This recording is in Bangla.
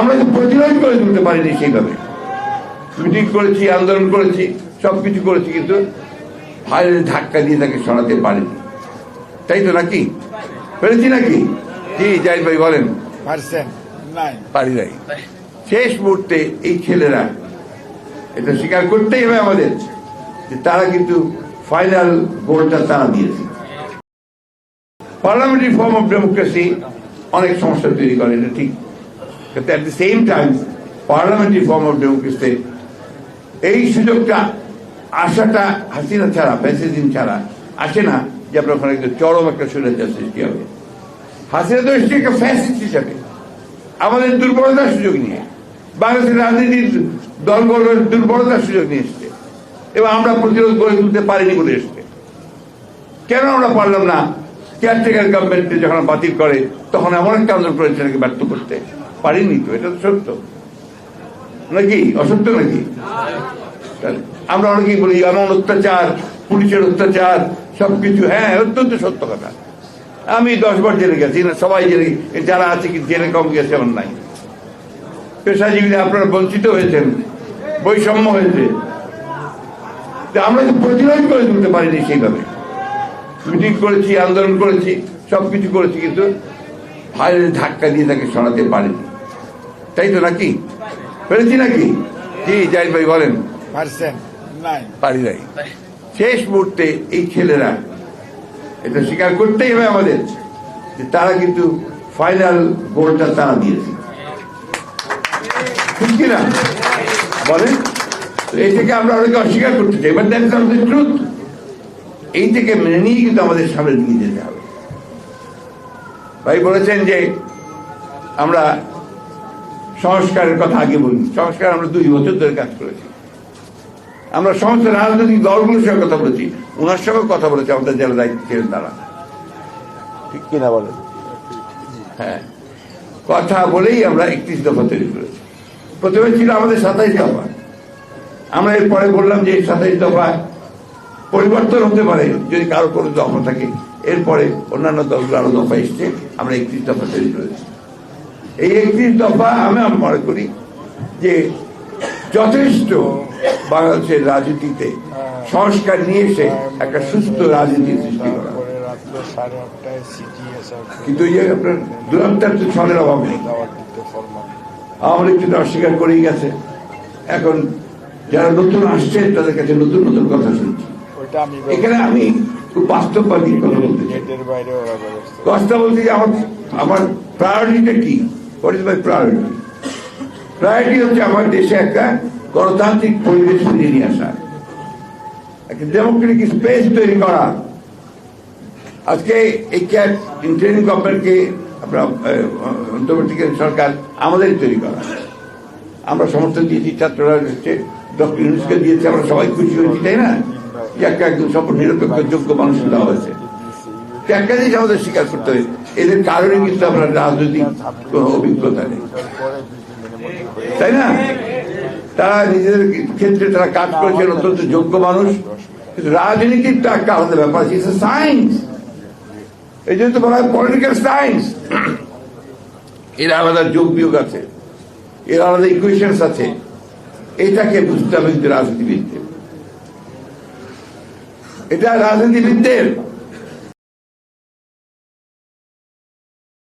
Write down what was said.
আমরা তো প্রতিরোধ করে তুলতে পারিনি সেইভাবে। মিটিং করেছি আন্দোলন করেছি সবকিছু করেছি কিন্তু ফাইলের ধাক্কা দিয়ে তাকে সরাতে পারিনি। তাই তো নাকি? পেরেছি নাকি? কি জাহিদ ভাই বলেন। পারি নাই। শেষ মুহূর্তে এই ছেলেরা এটা স্বীকার করতেই হবে আমাদের যে তারা কিন্তু ফাইনাল গোলটা তারা দিয়েছে। পার্লামেন্টারি ফর্ম অফ ডেমোক্রেসি অনেক সমস্যা তৈরি করে এটা ঠিক। কিন্তু at the same time parliamentary form of ডেমোক্রেসিতে এই সুযোগটা আশাটা হাসিনা ছাড়া প্যাসেজিন ছাড়া আসে না, যে আপনার ওখানে একটা চরম একটা স্বৈরাচার সৃষ্টি হবে। হাসিনা তো এসছে একটা ফ্যাসিস্ট হিসাবে। আমাদের দুর্বলতার সুযোগ নিয়ে। বাংলাদেশের রাজনীতির দলগুলোর দুর্বলতার সুযোগ নিয়ে এসছে। এবং আমরা প্রতিরোধ গড়ে তুলতে পারিনি বলে এসছে। কেন আমরা পারলাম না? কেয়ারটেকার গভর্নমেন্ট যখন বাতিল করে, তখন এমন একটা আন্দোলন করেছে ব্যর্থ করতে? পারিনি তো, এটা তো সত্য। নাকি? অসত্য নাকি? আমরা অনেকেই বলি, এমন অত্যাচার, পুলিশের অত্যাচার, সবকিছু। হ্যাঁ অত্যন্ত সত্য কথা। আমি দশ বার জেলে গেছি, না, সবাই জেলে যারা আছে কি জেলে কম গেছে এমন নাই পেশাজীবীরা আপনারা বঞ্চিত হয়েছেন, বৈষম্য হয়েছে। আমরা তো প্রতিরোধ করে তুলতে পারিনি সেইভাবে। মিটিং করেছি, আন্দোলন করেছি, সবকিছু করেছি, কিন্তু ফাইলের ধাক্কা দিয়ে তাকে সরাতে পারিনি। তাই তো নাকি? পেরেছি নাকি? কি জাহিদ ভাই বলেন। পারি নাই। শেষ মুহূর্তে এই ছেলেরা এটা স্বীকার করতেই হবে আমাদের যে তারা কিন্তু ফাইনাল গোলটা তারা দিয়েছে। ঠিক কিনা? বলেন। এই থেকে আমরা অনেকে অস্বীকার করতে চাই বাট দ্যাট ইজ আমাদের ট্রুথ এই থেকে মেনে নিয়ে কিন্তু আমাদের সামনে দিয়ে যেতে হবে। ভাই বলেছেন যে আমরা সংস্কারের কথা আগে বলি সংস্কার আমরা দুই বছর ধরে কাজ করেছি। আমরা সমস্ত রাজনৈতিক দলগুলোর সঙ্গে কথা বলেছি ওনার সঙ্গে কথা বলেছি, আমাদের যারা দায়িত্ব ছিলেন তারা। ঠিক কিনা বলেন? হ্যাঁ। কথা বলেই আমরা একত্রিশ দফা তৈরি করেছি। প্রথমে ছিল আমাদের সাতাইশ দফা। আমরা এরপরে বললাম যে এই সাতাইশ দফা পরিবর্তন হতে পারে যদি কারও কোনো দফা থাকে। এরপরে অন্যান্য দলগুলো আরও দফা এসছে, আমরা একত্রিশ দফা তৈরি করেছি। এই একত্রিশ দফা আমি মনে করি যে যথেষ্ট বাংলাদেশের রাজনীতিতে সংস্কার নিয়ে এসে একটা সুস্থ রাজনীতি সৃষ্টি করা। কিন্তু আপনার দুরন্তার তো ছলের অভাব নেই। আওয়ামী কিন্তু অস্বীকার করেই গেছে। এখন যারা নতুন আসছে তাদের কাছে নতুন নতুন কথা শুনছি। এখানে আমি খুব বাস্তববাদী কথা বলতে চাই। কথা বলতে আমার আমার প্রায়োরিটিটা কি? What is my priority priority হচ্ছে আমার দেশে একটা গণতান্ত্রিক পরিবেশ ফিরিয়ে নিয়ে আসা। একটা ডেমোক্রেটিক স্পেস তৈরি করা। আজকে এই ক্যাট ইন্টারিম গভর্নমেন্টকে আহ, অন্তর্বর্তীকালীন সরকার আমাদেরই তৈরি করা। আমরা সমর্থন দিয়েছি ছাত্ররা হচ্ছে ডক্টর ইউনুসকে দিয়েছে আমরা সবাই খুশি হয়েছি তাই না? যে একটা একদম সম্পূর্ণ নিরপেক্ষ যোগ্য মানুষ দেওয়া হয়েছে। একটা জিনিস আমাদের স্বীকার করতে হবে এদের কারণে কিন্তু আমরা রাজনৈতিক অভিজ্ঞতা নেই। তাই না? তারা নিজেদের ক্ষেত্রে তারা কাজ করেছেন, অত্যন্ত যোগ্য মানুষ। কিন্তু রাজনীতির তো একটা ব্যাপার সায়েন্স এই জন্য তো বলা হয় পলিটিক্যাল সায়েন্স এর আলাদা যোগ বিয়োগ আছে। এর আলাদা ইকুয়েশনস আছে। এটাকে বুঝতে হবে রাজনীতিবিদদের। এটা রাজনীতিবিদদের।